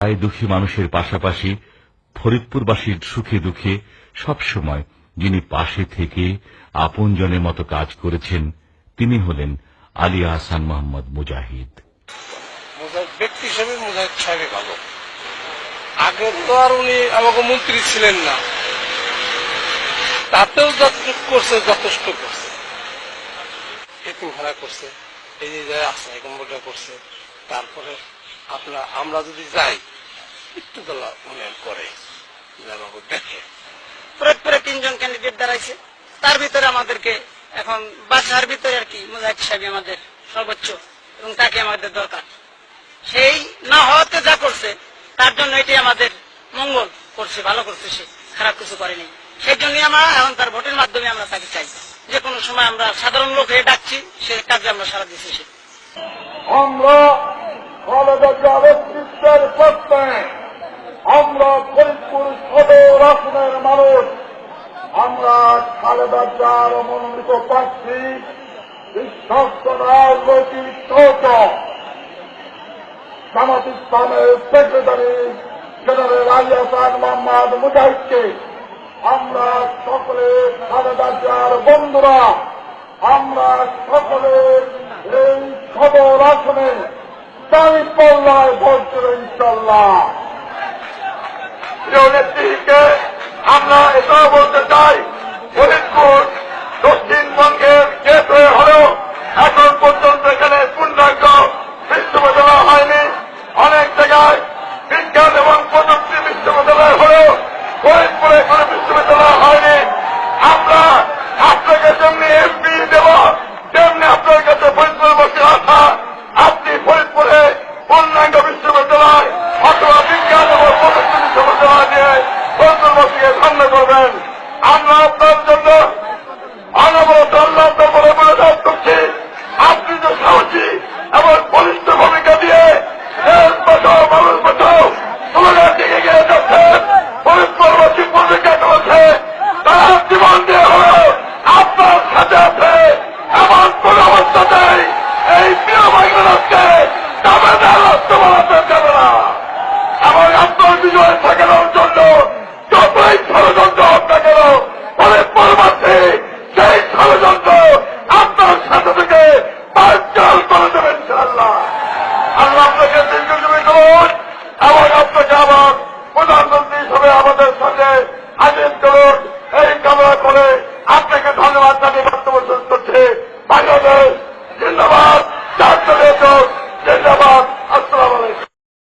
আয় দুঃখী মানুষের পাশাপাশি ফরিদপুরবাসীর সুখে দুঃখে সবসময় যিনি পাশে থেকে আপনজনের মতো কাজ করেছেন, তিনি হলেন আলী আহসান মোহাম্মদ মুজাহিদ। ব্যক্তি হিসেবে মুজাহিদ সাহেব ভালো। আগে তো আর উনি আমাকে মন্ত্রী ছিলেন না। তাতেও যতটুকু করছে, যথেষ্ট করছে। এতিমখানা করছে, এই যে যায় আশ্রয় করছে, তারপরে আপনার, আমরা যদি যাই একটু দলা উন্নয়ন করে আমাকে দেখে। ফরিদপুরে তিনজন ক্যান্ডিডেট দাঁড়াইছে। তার ভিতরে আমাদেরকে এখন বাছার ভিতরে আর কি, মুজাহিদ সাহেব আমাদের সর্বোচ্চ এবং তাকে আমাদের দরকার। সেই না হওয়াতে যা করছে, তার জন্য এটি আমাদের মঙ্গল করছে, ভালো করছে সে, খারাপ কিছু করেনি। সেই জন্যই আমরা এখন তার ভোটের মাধ্যমে আমরা তাকে চাই। যে কোনো সময় আমরা সাধারণ লোক হয়ে ডাকছি, সে কাজে আমরা সারা দিচ্ছি সে। আমরা খালেদা জিয়ার নেতৃত্বের প্রশ্নে আমরা ফরিদপুর সদর আসনের মানুষ। আমরা খালেদা জিয়ার মনোনীত প্রার্থী, বিশ্বস্ত রাজনৈতিক সহজ জামাত ইসলামের সেক্রেটারি জেনারেল আলী হাসান মোহাম্মদ মুজাহিদকে আমরা সকলে খালেদা জিয়ার বন্ধুরা, আমরা সকলে এই সদর আসনে দাবি পল্লায় ভোট দেবে ইনশাল্লাহ নেত্রীকে আমরা এটাও বলতে চাই আমাদেরকে সামনে করবেন আমরা আপনার জন্য অনবরত অন্যান্য বলে মনোযোগ করছি। আপনি তো সাহসী এবং বলিষ্ঠ ভূমিকা দিয়ে দেশ বছর মানুষ বছর তোমাদের দিকে গিয়ে যাচ্ছেন। পুলিশ কর্মসী ভূমিকা করেছে। তারা জীবন দিয়ে হল আপনার সাথে আছে এমন কোন অবস্থাতেই এই প্রিয় বাংলাদেশকে তাদের রাষ্ট্র বানাতে যাবে না। এবং আপনার বিজয় থাকে না আপনাকে দীর্ঘজীবী করুন এবং আপনাকে আবার প্রধানমন্ত্রী হিসেবে আমাদের সাথে হাজির করুন এই কামনা করে আপনাকে ধন্যবাদ জানিয়ে বক্তব্য শেষ করছে। বাংলাদেশ জিন্দাবাদ